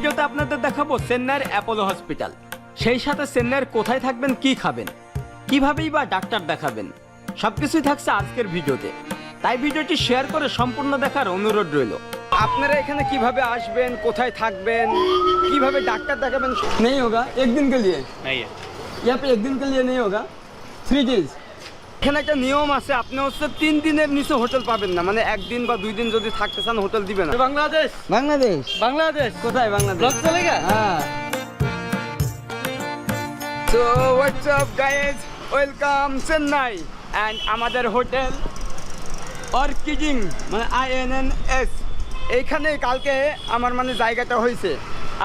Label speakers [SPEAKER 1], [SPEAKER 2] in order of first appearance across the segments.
[SPEAKER 1] ভিডিওতে আপনাদের দেখাবো চেন্নাইয়ের অ্যাপোলো হসপিটাল সেই সাথে চেন্নাইয়ের কোথায় থাকবেন কি খাবেন কিভাবেই বা ডাক্তার দেখাবেন সবকিছুই থাকছে আজকের ভিডিওতে তাই ভিডিওটি শেয়ার করে সম্পূর্ণ দেখার অনুরোধ রইল আপনারা এখানে কিভাবে আসবেন কোথায় থাকবেন কিভাবে ডাক্তার দেখাবেন नहीं होगा एक दिन के लिए
[SPEAKER 2] नहीं है
[SPEAKER 1] यहाँ पे एक दिन के लिए नहीं होगा থ্রি ডেজ এখানে একটা নিয়ম আছে আপনি হচ্ছে তিন দিনের নিচে হোটেল পাবেন না মানে একদিন বা দুই দিন যদি থাকতে চান হোটেল দিবেন
[SPEAKER 2] বাংলাদেশ?
[SPEAKER 1] বাংলাদেশ।
[SPEAKER 2] বাংলাদেশ?
[SPEAKER 1] কোথায় বাংলাদেশ? হ্যাঁ। So WhatsApp guys welcome Chennai and আমাদের হোটেল অর্কিডিং মানে আই এন এন এস। এইখানে কালকে আমার মানে জায়গাটা হয়েছে।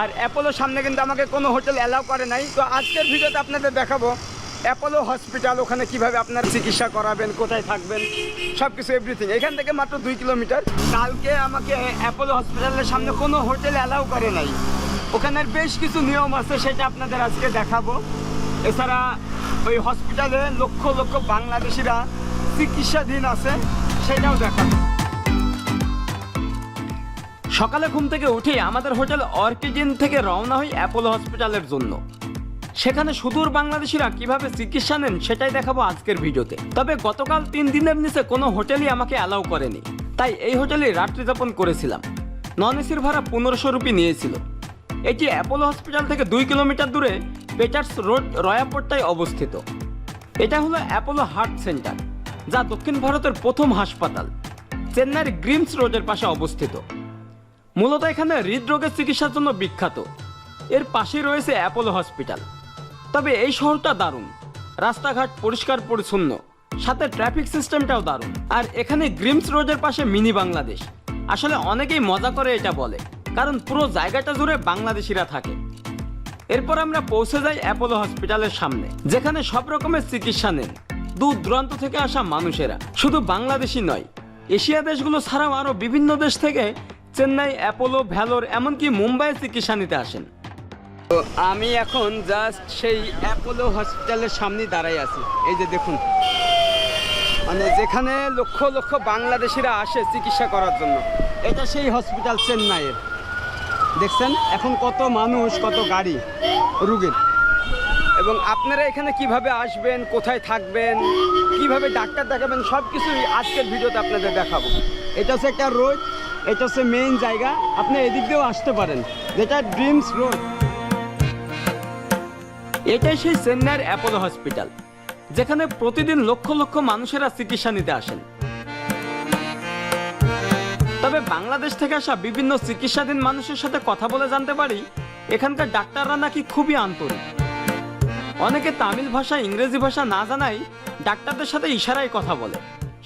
[SPEAKER 1] আর অ্যাপোলোর সামনে কিন্তু আমাকে কোনো হোটেল অ্যালাউ করে নাই। তো আজকের ভিডিওতে আপনাদের দেখাবো অ্যাপোলো হসপিটাল, ওখানে কীভাবে আপনার চিকিৎসা করাবেন, কোথায় থাকবেন সব কিছু এভরিথিং এখান থেকে মাত্র দুই কিলোমিটার। কালকে আমাকে অ্যাপোলো হসপিটালের সামনে কোনো হোটেল অ্যালাউ করে নাই। ওখানের বেশ কিছু নিয়ম আছে, সেটা আপনাদের আজকে দেখাবো। এছাড়া ওই হসপিটালে লক্ষ লক্ষ বাংলাদেশিরা চিকিৎসাধীন আছে, সেটাও দেখাবো। সকালে ঘুম থেকে উঠে আমাদের হোটেল অর্কিডিন থেকে রওনা হই অ্যাপোলো হসপিটালের জন্য। সেখানে সুদূর বাংলাদেশিরা কীভাবে চিকিৎসা নেন সেটাই দেখাবো আজকের ভিডিওতে। তবে গতকাল তিন দিনের নিচে কোনো হোটেলই আমাকে অ্যালাউ করেনি। তাই এই হোটেলে রাত্রি যাপন করেছিলাম। নন এসির ভাড়া পনেরোশো রুপি নিয়েছিল। এটি অ্যাপোলো হসপিটাল থেকে দুই কিলোমিটার দূরে পেটার্স রোড রয়াপট্টায় অবস্থিত। এটা হলো অ্যাপোলো হার্ট সেন্টার, যা দক্ষিণ ভারতের প্রথম হাসপাতাল। চেন্নাইয়ের গ্রিমস রোডের পাশে অবস্থিত। মূলত এখানে হৃদরোগের চিকিৎসার জন্য বিখ্যাত। এর পাশেই রয়েছে অ্যাপোলো হসপিটাল। তবে এই শহরটা দারুণ। রাস্তাঘাট পরিষ্কার পরিচ্ছন্ন, সাথে ট্রাফিক সিস্টেমটাও দারুণ। আর এখানে গ্রিমস রোডের পাশে মিনি বাংলাদেশ। আসলে অনেকেই মজা করে এটা বলে, কারণ পুরো জায়গাটা জুড়ে বাংলাদেশিরা থাকে। এরপর আমরা পৌঁছে যাই অ্যাপোলো হসপিটালের সামনে, যেখানে সব রকমের চিকিৎসা নেন। দূর দূরান্ত থেকে আসা মানুষেরা, শুধু বাংলাদেশি নয়, এশিয়া দেশগুলো ছাড়াও আরও বিভিন্ন দেশ থেকে চেন্নাই অ্যাপোলো ভ্যালোর, এমনকি মুম্বাইয়ে চিকিৎসা নিতে আসেন। তো আমি এখন জাস্ট সেই অ্যাপোলো হসপিটালের সামনে দাঁড়াই আছি। এই যে দেখুন। মানে যেখানে লক্ষ লক্ষ বাংলাদেশিরা আসে চিকিৎসা করার জন্য। এটা সেই হসপিটাল চেন্নাইয়ের। দেখছেন? এখন কত মানুষ, কত গাড়ি, রুগীর। এবং আপনারা এখানে কীভাবে আসবেন, কোথায় থাকবেন, কীভাবে ডাক্তার দেখাবেন সব কিছুই আজকের ভিডিওতে আপনাদের দেখাবো। এটা হচ্ছে একটা রোড এটা হচ্ছে মেইন জায়গা। আপনি এদিক দিয়েও আসতে পারেন। যেটা ড্রিমস রোড এটাই সেই চেন্নাইয়ের অ্যাপোলো হসপিটাল, যেখানে প্রতিদিন লক্ষ লক্ষ মানুষেরা চিকিৎসা নিতে আসেন। তবে বাংলাদেশ থেকে আসা বিভিন্ন চিকিৎসাধীন মানুষের সাথে কথা বলে জানতে পারি, এখানকার ডাক্তাররা নাকি খুবই আন্তরিক। অনেকে তামিল ভাষা, ইংরেজি ভাষা না জানাই ডাক্তারদের সাথে ইশারায় কথা বলে,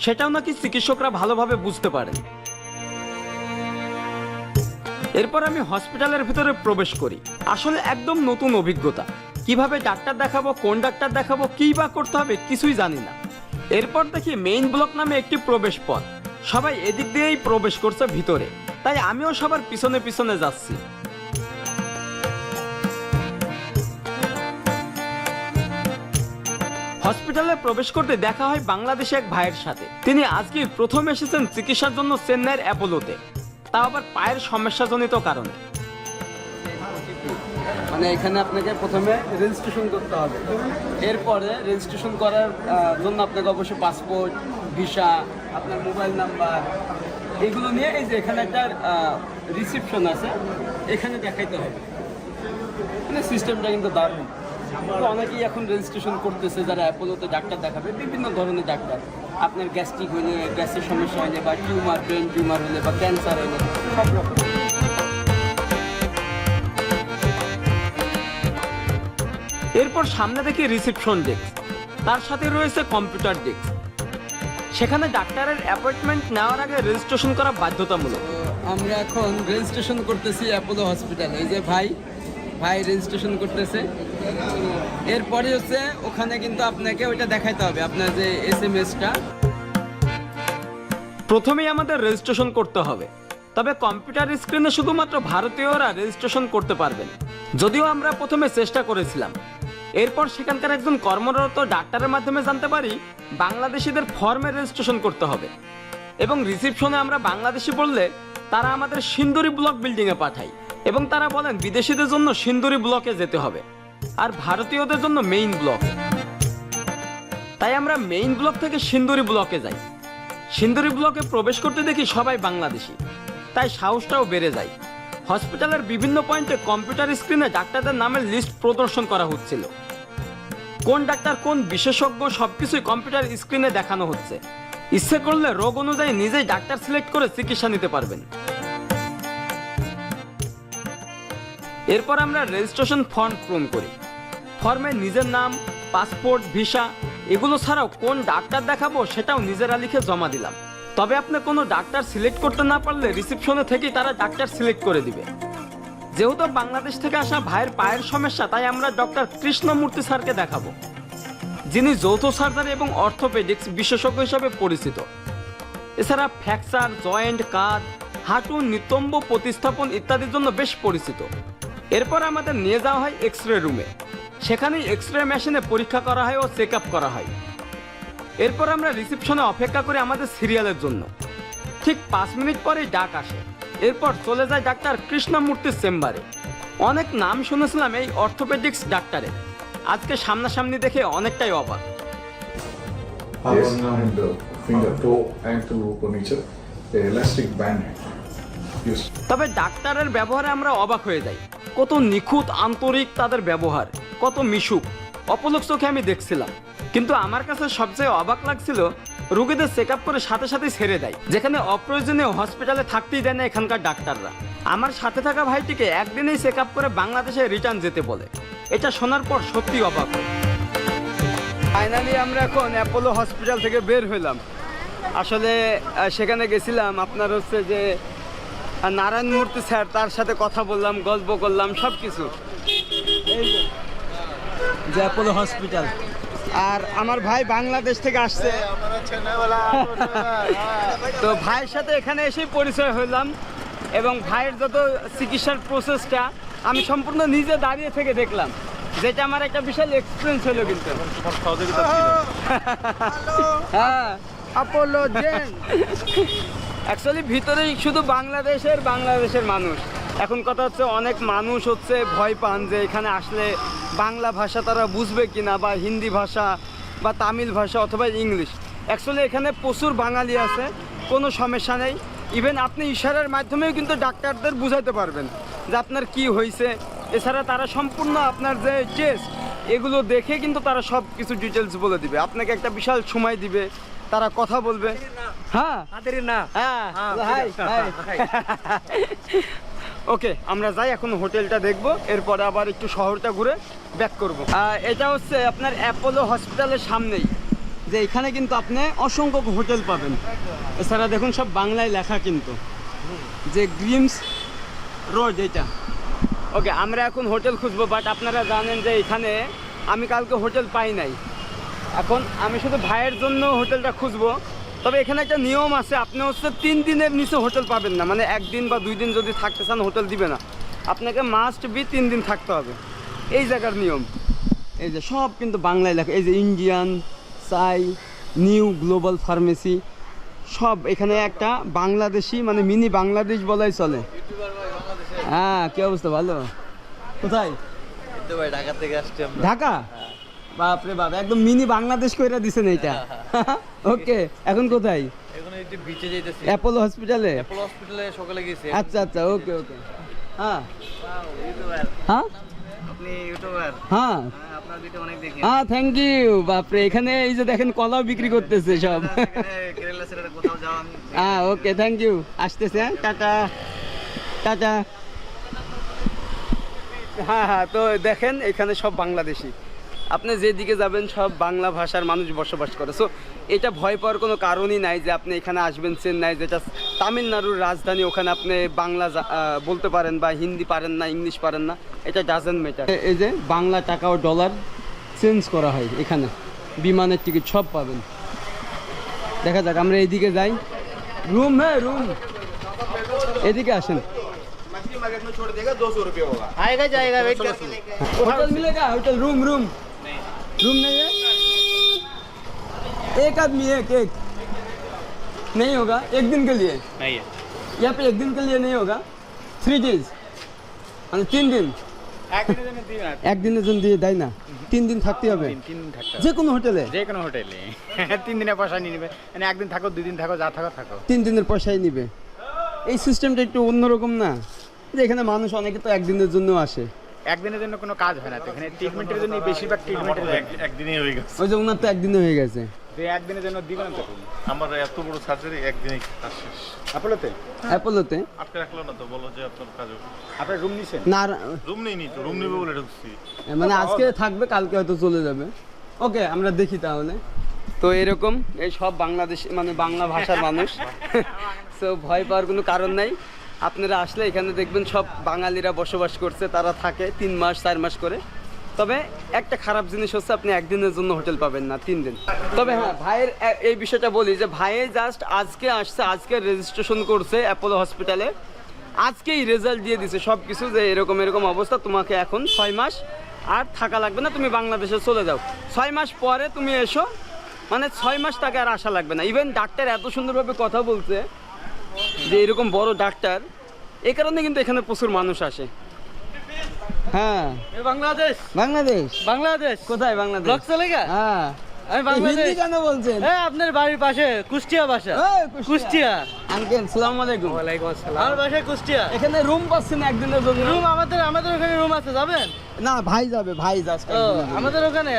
[SPEAKER 1] সেটাও নাকি চিকিৎসকরা ভালোভাবে বুঝতে পারেন। এরপর আমি হসপিটালের ভিতরে প্রবেশ করি। আসলে একদম নতুন অভিজ্ঞতা। কীভাবে ডাক্তার দেখাবো, কোন ডাক্তার দেখাবো, কি বা করতে হবে কিছুই জানি না। এরপর দেখি মেইন ব্লক নামে একটি প্রবেশ পথ। সবাই এদিক দিয়েই প্রবেশ করছে ভিতরে। তাই আমিও সবার পিছনে পিছনে যাচ্ছি। হসপিটালে প্রবেশ করতে দেখা হয় বাংলাদেশে এক ভাইয়ের সাথে। তিনি আজকে প্রথম এসেছেন চিকিৎসার জন্য চেন্নাইয়ের অ্যাপোলোতে। তা আবার পায়ের সমস্যাজনিত কারণে। মানে এখানে আপনাকে প্রথমে রেজিস্ট্রেশন করতে হবে। এরপরে রেজিস্ট্রেশন করার জন্য আপনাকে অবশ্যই পাসপোর্ট ভিসা আপনার মোবাইল নাম্বার এগুলো নিয়ে এই যে এখানে একটা রিসিপশন আছে, এখানে দেখাইতে হবে। মানে সিস্টেমটা কিন্তু দারুণ। তো অনেকেই এখন রেজিস্ট্রেশন করতেছে, যারা অ্যাপোলোতে ডাক্তার দেখাবে, বিভিন্ন ধরনের ডাক্তার। আপনার গ্যাস্ট্রিক হলে, গ্যাসের সমস্যা হলে বা টিউমার ব্রেন টিউমার হলে বা ক্যান্সার হলে, সব রকম। এরপর সামনে দেখি রিসেপশন ডেস্ক। তার সাথে রয়েছে কম্পিউটার ডেস্ক। সেখানে ডাক্তারের অ্যাপয়েন্টমেন্ট নেওয়ার আগে রেজিস্ট্রেশন করা বাধ্যতামূলক।
[SPEAKER 3] আমরা এখন রেজিস্ট্রেশন করতেছি অ্যাপোলো হসপিটাল। এই যে ভাই ভাই রেজিস্ট্রেশন করতেছে। এরপরে হচ্ছে ওখানে কিন্তু আপনাকে ওইটা দেখাইতে হবে আপনার যে এস এম এসটা
[SPEAKER 1] প্রথমেই আমাদের রেজিস্ট্রেশন করতে হবে। তবে কম্পিউটার স্ক্রিনে শুধুমাত্র ভারতীয়রা রেজিস্ট্রেশন করতে পারবেন। যদিও আমরা প্রথমে চেষ্টা করেছিলাম। এরপর সেখানকার একজন কর্মরত ডাক্তারের মাধ্যমে জানতে পারি, বাংলাদেশিদের ফর্মে রেজিস্ট্রেশন করতে হবে। এবং রিসিপশনে আমরা বাংলাদেশি বললে তারা আমাদের সিন্দুরি ব্লক বিল্ডিংয়ে পাঠায় এবং তারা বলেন বিদেশিদের জন্য সিন্দুরি ব্লকে যেতে হবে আর ভারতীয়দের জন্য মেইন ব্লক তাই আমরা মেইন ব্লক থেকে সিন্দুরি ব্লকে যাই। সিন্দুরি ব্লকে প্রবেশ করতে দেখি সবাই বাংলাদেশি, তাই সাহসটাও বেড়ে যায়। হসপিটালের বিভিন্ন পয়েন্টে কম্পিউটার স্ক্রিনে ডাক্তারদের নামের লিস্ট প্রদর্শন করা হচ্ছিল। কোন ডাক্তার, কোন বিশেষজ্ঞ, সবকিছুই কম্পিউটার স্ক্রিনে দেখানো হচ্ছে। ইচ্ছে করলে রোগ অনুযায়ী নিজেই ডাক্তার সিলেক্ট করে চিকিৎসা নিতে পারবেন। এরপর আমরা রেজিস্ট্রেশন ফর্ম পূরণ করি। ফর্মে নিজের নাম, পাসপোর্ট, ভিসা, এগুলো ছাড়াও কোন ডাক্তার দেখাবো সেটাও নিজেরা লিখে জমা দিলাম। তবে আপনি কোনো ডাক্তার সিলেক্ট করতে না পারলে রিসিপশনে থেকেই তারা ডাক্তার সিলেক্ট করে দিবে। যেহেতু বাংলাদেশ থেকে আসা ভাইয়ের পায়ের সমস্যা, তাই আমরা ডক্টর কৃষ্ণমূর্তি স্যারকে দেখাবো। যিনি যৌথ সার্জারি এবং অর্থোপেডিক্স বিশেষজ্ঞ হিসাবে পরিচিত। এছাড়া ফ্র্যাকচার, জয়েন্ট, কাঁধ, হাঁটু, নিতম্ব প্রতিস্থাপন ইত্যাদির জন্য বেশ পরিচিত। এরপর আমাদের নিয়ে যাওয়া হয় এক্স রে রুমে। সেখানেই এক্স রে মেশিনে পরীক্ষা করা হয় ও চেক করা হয়। এরপর আমরা রিসিপশনে অপেক্ষা করি আমাদের সিরিয়ালের জন্য। ঠিক পাঁচ মিনিট পরেই ডাক আসে। এরপর চলে যায় ডাক্তার কৃষ্ণমূর্তির চেম্বারে অনেক নাম শুনেছিলাম এই অর্থোপেডিক্স ডাক্তারের আজকে সামনাসামনি দেখে অনেকটাই অবাক।
[SPEAKER 2] Yes, and finger, toe, ankle furniture, a elastic band used.
[SPEAKER 1] তবে ডাক্তারের ব্যবহারে আমরা অবাক হয়ে যাই। কত নিখুঁত আন্তরিক তাদের ব্যবহার কত মিশুক। অপলক চোখে আমি দেখছিলাম। কিন্তু আমার কাছে সবচেয়ে অবাক লাগছিল রোগীদের চেক আপ করে সাথে সাথে ছেড়ে দেয়, যেখানে অপ্রয়োজনীয় হসপিটালে থাকতেই দেয় না এখানকার ডাক্তাররা। আমার সাথে থাকা ভাইটিকে একদিনেই চেক আপ করে বাংলাদেশে রিটার্ন যেতে বলে। এটা শোনার পর সত্যি অবাক ফাইনালি আমরা এখন অ্যাপোলো হসপিটাল থেকে বের হইলাম। আসলে সেখানে গেছিলাম, আপনার হচ্ছে যে নারায়ণ মূর্তি স্যার, তার সাথে কথা বললাম, গল্প করলাম সব কিছু যে অ্যাপোলো হসপিটাল আর আমার ভাই বাংলাদেশ থেকে আসছে। তো ভাইয়ের সাথে এখানে এসেই পরিচয় হলাম এবং ভাইয়ের যত চিকিৎসার প্রসেসটা আমি সম্পূর্ণ নিজে দাঁড়িয়ে থেকে দেখলাম। যেটা আমার একটা বিশাল এক্সপিরিয়েন্স হলো কিন্তু। হ্যাঁ
[SPEAKER 4] অ্যাপোলো জেন
[SPEAKER 1] অ্যাকচুয়ালি ভিতরেই শুধু বাংলাদেশের বাংলাদেশের মানুষ। এখন কথা হচ্ছে অনেক মানুষ হচ্ছে ভয় পান যে এখানে আসলে বাংলা ভাষা তারা বুঝবে কিনা বা হিন্দি ভাষা বা তামিল ভাষা অথবা ইংলিশ। অ্যাকচুয়ালি এখানে প্রচুর বাঙালি আছে কোনো সমস্যা নেই। ইভেন আপনি ইশারার মাধ্যমেও কিন্তু ডাক্তারদের বুঝাইতে পারবেন যে আপনার কি হয়েছে এছাড়া তারা সম্পূর্ণ আপনার যে টেস্ট এগুলো দেখে কিন্তু তারা সব কিছু ডিটেলস বলে দিবে। আপনাকে একটা বিশাল সময় দিবে তারা কথা বলবে। হ্যাঁ।
[SPEAKER 4] না।
[SPEAKER 1] হ্যাঁ। ওকে, আমরা যাই এখন হোটেলটা দেখব, এরপরে আবার একটু শহরটা ঘুরে ব্যাক করব। এটা হচ্ছে আপনার অ্যাপোলো হসপিটালের সামনেই, যে এখানে কিন্তু আপনি অসংখ্য হোটেল পাবেন। এছাড়া দেখুন সব বাংলায় লেখা কিন্তু, যে গ্রিমস রোড এটা। ওকে, আমরা এখন হোটেল খুঁজবো বাট আপনারা জানেন যে এখানে আমি কালকে হোটেল পাই নাই। এখন আমি শুধু ভাইয়ের জন্য হোটেলটা খুঁজবো তবে এখানে একটা নিয়ম আছে আপনি হচ্ছে তিন দিনের নিচে হোটেল পাবেন না মানে একদিন বা দুই দিন যদি থাকতে চান হোটেল দিবে না। আপনাকে মাস্ট বি তিন দিন থাকতে হবে। এই জায়গার নিয়ম। এই যে সব কিন্তু বাংলায় লেখা এই যে ইন্ডিয়ান চাই নিউ গ্লোবাল ফার্মেসি সব এখানে একটা বাংলাদেশি মানে মিনি বাংলাদেশ বলাই চলে। হ্যাঁ কি অবস্থা ভালো? কোথায়?
[SPEAKER 4] ঢাকা থেকে আসছি
[SPEAKER 1] ঢাকা? বাপরে বাপ একদম মিনি বাংলাদেশ কইরা দিছেন এইটা। ওকে এখন কোথায়?
[SPEAKER 4] এখন একটু বিচে যাইতেছি।
[SPEAKER 1] অ্যাপোলো হসপিটালে
[SPEAKER 4] অ্যাপোলো হসপিটালে সকালে গেছি।
[SPEAKER 1] আচ্ছা আচ্ছা ওকে ওকে হ্যাঁ। হ্যাঁ?
[SPEAKER 4] আপনি ইউটিউবার
[SPEAKER 1] হ্যাঁ।
[SPEAKER 4] আপনার ভিডিও অনেক দেখি।
[SPEAKER 1] হ্যাঁ থ্যাংক ইউ বাপরে এখানে এই যে দেখেন কলাও বিক্রি করতেছে সব।
[SPEAKER 4] কেরালা ছেড়ে কোথাও যাওয়া
[SPEAKER 1] হ্যাঁ ওকে থ্যাংক ইউ আসতেছে হ্যাঁ টাটা। টাটা। হ্যাঁ হ্যাঁ তো দেখেন এখানে সব বাংলাদেশি। আপনি যেদিকে যাবেন সব বাংলা ভাষার মানুষ বসবাস করে সো এটা ভয় পাওয়ার কোনো কারণই নাই যে আপনি এখানে আসবেন চেন্নাই যেটা তামিলনাড়ুর রাজধানী ওখানে আপনি বাংলা জা- আহ, বলতে পারেন বা হিন্দি পারেন না ইংলিশ পারেন না এটা ডাজেন্ট ম্যাটার এই যে বাংলা টাকা ও ডলার চেঞ্জ করা হয় এখানে বিমানের টিকিট সব পাবেন দেখা যাক আমরা এইদিকে যাই রুম হ্যাঁ রুম এদিকে আসেন
[SPEAKER 4] आएगा जाएगा वेट कर
[SPEAKER 1] होटल मिलेगा होटल रूम रूम रूम नहीं है एक आदमी एक एक नहीं होगा एक दिन के लिए
[SPEAKER 4] नहीं है
[SPEAKER 1] यहाँ पे एक दिन के लिए नहीं होगा थ्री डेज মানে তিন দিন
[SPEAKER 5] একদিনের জন্য দিন না
[SPEAKER 1] একদিনের জন্য দিয়ে দেয় না তিন দিন থাকতে হবে
[SPEAKER 5] তিন তিন দিন থাকতে হবে।
[SPEAKER 1] যে কোনো হোটেলে
[SPEAKER 5] যে কোনো হোটেলে তিন দিনের পয়সা নিয়ে নেবে মানে একদিন থাকো দুই দিন থাকো যা থাকো থাকো
[SPEAKER 1] তিন দিনের পয়সাই নিবে এই সিস্টেমটা একটু অন্যরকম না যে এখানে মানুষ অনেকে তো একদিনের জন্য আসে
[SPEAKER 5] একদিনের জন্য কোনো কাজ হয় না তো এখানে ট্রিটমেন্টের জন্য বেশিরভাগ ট্রিটমেন্টের
[SPEAKER 6] একদিনই হয়ে গেছে।
[SPEAKER 1] ওই যে ওনার তো একদিনে হয়ে গেছে।
[SPEAKER 5] যে একদিনের জন্য দিবেন তো
[SPEAKER 6] আমার এত বড় সার্জারি একদিনই কাজ শেষ।
[SPEAKER 5] আপলোতে
[SPEAKER 1] অ্যাপোলোতে।
[SPEAKER 6] আটকে রাখল না তো বলো যে আপনার কাজ।
[SPEAKER 5] আপনার রুম নিছেন?
[SPEAKER 1] না
[SPEAKER 6] রুম নেই নি তো রুম নেবে বলে ঢুকছি।
[SPEAKER 1] মানে আজকে থাকবে কালকে হয়তো চলে যাবে। ওকে আমরা দেখি তাহলে। তো এরকম এই সব বাংলাদেশ মানে বাংলা ভাষার মানুষ। তো ভয় পাওয়ার কোনো কারণ নাই। আপনারা আসলে এখানে দেখবেন সব বাঙালিরা বসবাস করছে, তারা থাকে তিন মাস, চার মাস করে। তবে একটা খারাপ জিনিস হচ্ছে আপনি একদিনের জন্য হোটেল পাবেন না, তিন দিন। তবে হ্যাঁ ভাইয়ের এই বিষয়টা বলি যে ভাইয়ে জাস্ট আজকে আসছে, আজকে রেজিস্ট্রেশন করছে অ্যাপোলো হসপিটালে আজকেই রেজাল্ট দিয়ে দিছে সব কিছু যে এরকম এরকম অবস্থা, তোমাকে এখন ছয় মাস আর থাকা লাগবে না, তুমি বাংলাদেশে চলে যাও। ছয় মাস পরে তুমি এসো মানে ছয় মাস তাকে আর আসা লাগবে না। ইভেন ডাক্তার এত সুন্দরভাবে কথা বলছে যে এরকম বড় ডাক্তার এ কারণে কিন্তু এখানে প্রচুর মানুষ আসে। হ্যাঁ।
[SPEAKER 4] বাংলাদেশ।
[SPEAKER 1] বাংলাদেশ?
[SPEAKER 4] বাংলাদেশ।
[SPEAKER 1] কোথায় বাংলাদেশ? হ্যাঁ।
[SPEAKER 4] আমি বাংলাদেশ।
[SPEAKER 1] কেন বলছেন?
[SPEAKER 4] এই আপনার বাড়ির পাশে কুষ্টিয়া বাসা। কুষ্টিয়া।
[SPEAKER 1] আঙ্কেল সালাম আলাইকুম।
[SPEAKER 4] আমার বাসায় কুষ্টিয়া।
[SPEAKER 1] এখানে রুম পাচ্ছেন একদিনের জন্য?
[SPEAKER 4] রুম আমাদের আমাদের ওখানে রুম আছে যাবেন?
[SPEAKER 1] না ভাই যাবে ভাই যাস
[SPEAKER 4] আমাদের ওখানে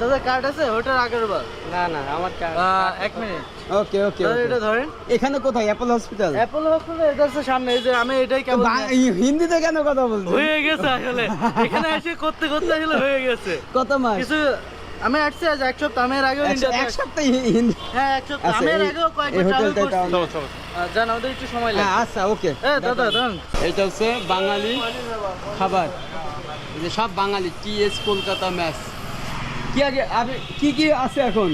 [SPEAKER 4] দাদা কার্ড আছে? ওটার আগের বার।
[SPEAKER 1] না না আমার
[SPEAKER 4] এক মিনিট
[SPEAKER 1] ওকে ওকে
[SPEAKER 4] এটা ধরেন।
[SPEAKER 1] এখানে কোথায়? অ্যাপল হসপিটাল
[SPEAKER 4] অ্যাপল হসপিটাল এটা হচ্ছে সামনে। এই যে আমি এটাই কেবল
[SPEAKER 1] হিন্দিতে কেন কথা বলছেন?
[SPEAKER 4] হয়ে গেছে আসলে। এখানে এসে করতে করতে আসলে হয়ে গেছে।
[SPEAKER 1] কত মাস?
[SPEAKER 4] কিছু আমি আসছি আজ এক সপ্তাহ আমি এর আগেও
[SPEAKER 1] এক- সপ্তাহ
[SPEAKER 4] হ্যাঁ এক সপ্তাহ
[SPEAKER 1] আচ্ছা,
[SPEAKER 4] আমি এর আগেও কয়েকবার ট্রাভেল করছি। জান আমাদের একটু সময়
[SPEAKER 1] হ্যাঁ
[SPEAKER 4] লাগে
[SPEAKER 1] আচ্ছা ওকে।
[SPEAKER 4] এ দাদা দাঁড়ান।
[SPEAKER 1] এটা হচ্ছে বাঙালি খাবার। যে সব বাঙালি টিএস কলকাতা ম্যাচ কি আগে আবে কি কি আছে এখন?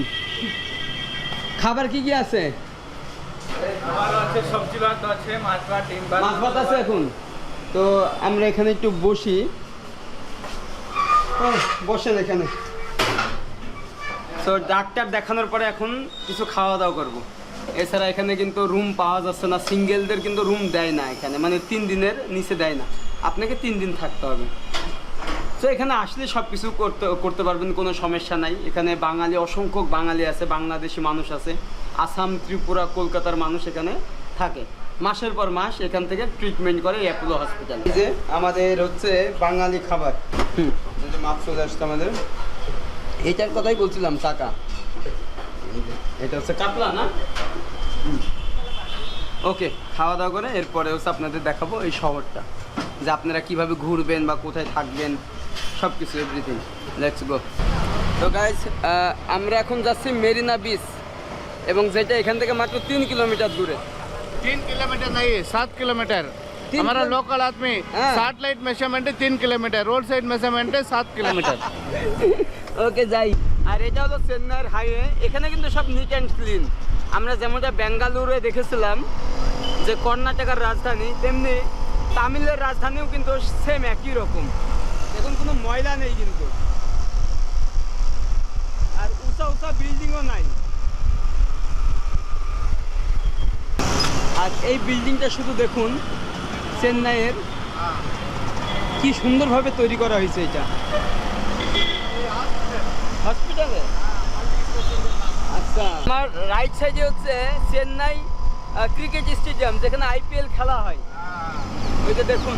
[SPEAKER 1] খাবার কি কি আছে?
[SPEAKER 5] সবজি ভাত আছে মাছ ভাত ডিম
[SPEAKER 1] মাছ ভাত আছে এখন? তো আমরা এখানে একটু বসি। ও, বসেন এখানে। তো ডাক্তার দেখানোর পরে এখন কিছু খাওয়া দাওয়া করব। এছাড়া এখানে কিন্তু রুম পাওয়া যাচ্ছে না। সিঙ্গেলদের কিন্তু রুম দেয় না এখানে। মানে তিন দিনের নিচে দেয় না। আপনাকে তিন দিন থাকতে হবে। তো এখানে আসলে সব কিছু করতে করতে পারবেন কোনো সমস্যা নাই। এখানে বাঙালি অসংখ্য বাঙালি আছে বাংলাদেশি মানুষ আছে। আসাম ত্রিপুরা কলকাতার মানুষ এখানে থাকে। মাসের পর মাস এখান থেকে ট্রিটমেন্ট করে অ্যাপোলো হসপিটাল যে আমাদের হচ্ছে বাঙালি খাবার। মাছ চলে আসছে আমাদের। এইটার কথাই বলছিলাম টাকা এই যে, এটা হচ্ছে কাতলা না ওকে খাওয়া দাওয়া করে এরপরে হচ্ছে আপনাদের দেখাবো এই শহরটা যে আপনারা কিভাবে ঘুরবেন বা কোথায় থাকবেন সব কিছু এভরিথিং লেটস গো তো গাইজ আমরা এখন যাচ্ছি মেরিনা বিচ এবং যেটা এখান থেকে মাত্র তিন কিলোমিটার দূরে
[SPEAKER 7] तीन किलोमीटर नहीं सात किलोमीटर
[SPEAKER 1] तीन
[SPEAKER 7] हमारा
[SPEAKER 1] किलो-
[SPEAKER 7] लोकल आदमी
[SPEAKER 1] हाँ।
[SPEAKER 7] सैटेलाइट मेजरमेंट है तीन किलोमीटर रोड साइड मेजरमेंट है सात किलोमीटर
[SPEAKER 1] okay, যাই। আর এটা হলো চেন্নাইয়ের হাইওয়ে এখানে কিন্তু সব নিট অ্যান্ড ক্লিন আমরা যেমনটা বেঙ্গালুরুে দেখেছিলাম, যে কর্ণাটকের রাজধানী, তেমনি তামিলের রাজধানীও কিন্তু সেম একই রকম। এখন কোনো ময়লা নেই কিন্তু। আর উঁচা উঁচা বিল্ডিংও নাই। আর এই বিল্ডিংটা শুধু দেখুন, চেন্নাইয়ের। কি সুন্দরভাবে তৈরি করা হয়েছে এটা। হসপিটালে? আচ্ছা। আমার রাইট সাইডে হচ্ছে চেন্নাই ক্রিকেট স্টেডিয়াম যেখানে আইপিএল খেলা হয়। ওইটা দেখুন।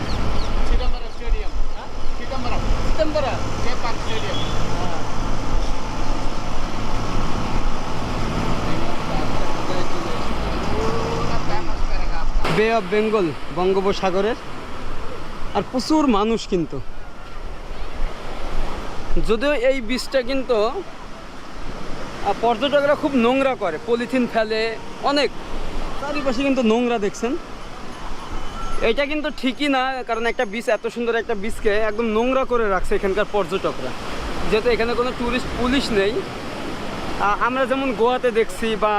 [SPEAKER 1] বে অফ বেঙ্গল বঙ্গোপসাগরের। আর প্রচুর মানুষ কিন্তু। যদিও এই বীজটা কিন্তু পর্যটকরা খুব নোংরা করে, পলিথিন ফেলে, অনেক। চারিপাশে কিন্তু নোংরা দেখছেন। এটা কিন্তু ঠিকই না, কারণ একটা বীজ, এত সুন্দর একটা বীজকে একদম নোংরা করে রাখছে এখানকার পর্যটকরা। যেহেতু এখানে কোনো ট্যুরিস্ট পুলিশ নেই আমরা যেমন গোয়াতে দেখছি বা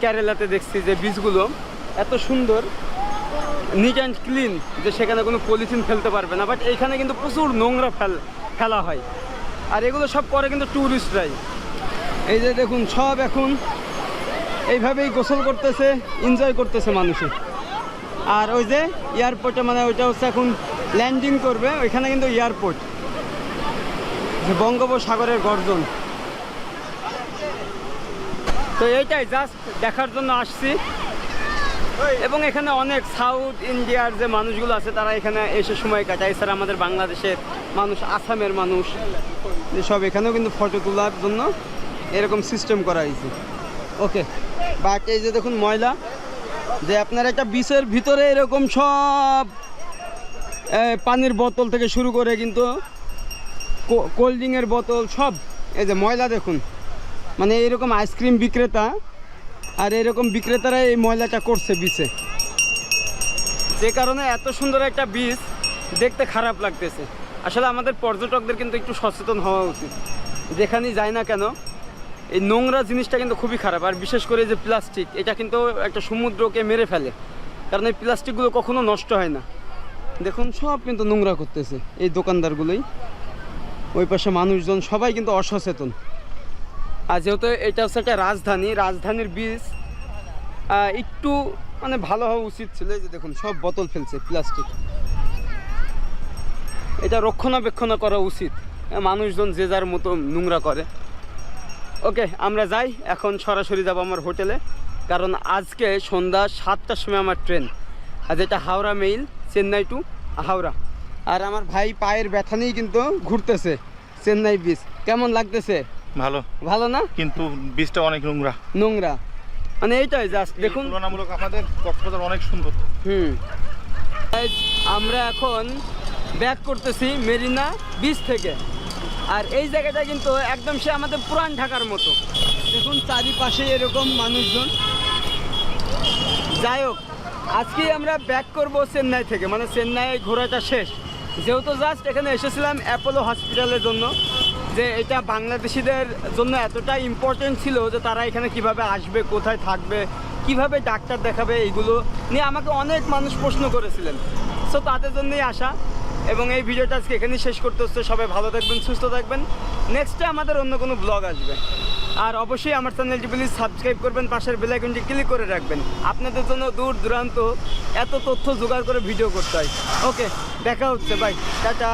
[SPEAKER 1] কেরালাতে দেখছি যে বীজগুলো এত সুন্দর নিট অ্যান্ড ক্লিন যে সেখানে কোনো পলিথিন ফেলতে পারবে না। বাট এইখানে কিন্তু প্রচুর নোংরা ফেল, ফেলা হয়। আর এগুলো সব করে কিন্তু ট্যুরিস্টরাই এই যে দেখুন, সব এখন এইভাবেই গোসল করতেছে এনজয় করতেছে মানুষে আর ওই যে এয়ারপোর্টে মানে ওইটা হচ্ছে এখন ল্যান্ডিং করবে, ওইখানে কিন্তু এয়ারপোর্ট বঙ্গোপসাগরের গর্জন। তো এইটাই জাস্ট দেখার জন্য আসছি। এবং এখানে অনেক সাউথ ইন্ডিয়ার যে মানুষগুলো আছে, তারা এখানে এসে সময় কাটায়। এছাড়া আমাদের বাংলাদেশের মানুষ, আসামের মানুষ, সব এখানেও কিন্তু ফটো তোলার জন্য এরকম সিস্টেম করা হয়েছে। ওকে বাট এই যে দেখুন ময়লা, যে আপনার একটা বিচের ভিতরে এরকম সব পানির বোতল থেকে শুরু করে কিন্তু কোল্ড ড্রিঙ্কের বোতল সব, এই যে ময়লা দেখুন। মানে এরকম আইসক্রিম বিক্রেতা আর এরকম বিক্রেতারা এই ময়লাটা করছে বিচে। যে কারণে এত সুন্দর একটা বীজ দেখতে খারাপ লাগতেছে। আসলে আমাদের পর্যটকদের কিন্তু একটু সচেতন হওয়া উচিত। যেখানেই যায় না কেন, এই নোংরা জিনিসটা কিন্তু খুবই খারাপ। আর বিশেষ করে যে প্লাস্টিক, এটা কিন্তু একটা সমুদ্রকে মেরে ফেলে। কারণ এই প্লাস্টিকগুলো কখনো নষ্ট হয় না। দেখুন, সব কিন্তু নোংরা করতেছে এই দোকানদারগুলোই। ওই পাশে মানুষজন সবাই কিন্তু অসচেতন। আর যেহেতু এটা হচ্ছে একটা রাজধানী, রাজধানীর বীজ একটু মানে ভালো হওয়া উচিত ছিল। যে দেখুন, সব বোতল ফেলছে, প্লাস্টিক। এটা রক্ষণাবেক্ষণ করা উচিত। মানুষজন যে যার মতো নোংরা করে। ওকে আমরা যাই। এখন সরাসরি যাব আমার হোটেলে। কারণ আজকে সন্ধ্যা সাতটার সময় আমার ট্রেন। আর যেটা হাওড়া মেইল চেন্নাই টু হাওড়া। আর আমার ভাই পায়ের ব্যথা নিয়েই কিন্তু ঘুরতেছে, চেন্নাই বিচ কেমন লাগতেছে?
[SPEAKER 6] ভালো।
[SPEAKER 1] ভালো না?
[SPEAKER 6] কিন্তু বীজটা অনেক নোংরা।
[SPEAKER 1] নোংরা। মানে এইটাই জাস্ট দেখুন।
[SPEAKER 6] তুলনামূলক আমাদের কক্সবাজার অনেক সুন্দর।
[SPEAKER 1] হুম। আমরা এখন ব্যাক করতেছি মেরিনা বিচ থেকে। আর এই জায়গাটা কিন্তু একদম সে আমাদের পুরান ঢাকার মতো। দেখুন চারিপাশে এরকম মানুষজন। যাই হোক আজকেই আমরা ব্যাক করব চেন্নাই থেকে। মানে চেন্নাই ঘোরাটা শেষ। যেহেতু জাস্ট এখানে এসেছিলাম অ্যাপোলো হসপিটালের জন্য। যে এটা বাংলাদেশিদের জন্য এতটা ইম্পর্টেন্ট ছিল যে তারা এখানে কীভাবে আসবে, কোথায় থাকবে, কীভাবে ডাক্তার দেখাবে, এইগুলো নিয়ে আমাকে অনেক মানুষ প্রশ্ন করেছিলেন। সো তাদের জন্যই আসা এবং এই ভিডিওটা আজকে এখানেই শেষ করতে হচ্ছে। সবাই ভালো থাকবেন, সুস্থ থাকবেন। নেক্সটে আমাদের অন্য কোনো ব্লগ আসবে। আর অবশ্যই আমার চ্যানেলটি প্লিজ সাবস্ক্রাইব করবেন, পাশের বেল আইকনটি ক্লিক করে রাখবেন। আপনাদের জন্য দূর দূরান্ত এত তথ্য জোগাড় করে ভিডিও করতে হয়। ওকে দেখা হচ্ছে। By tata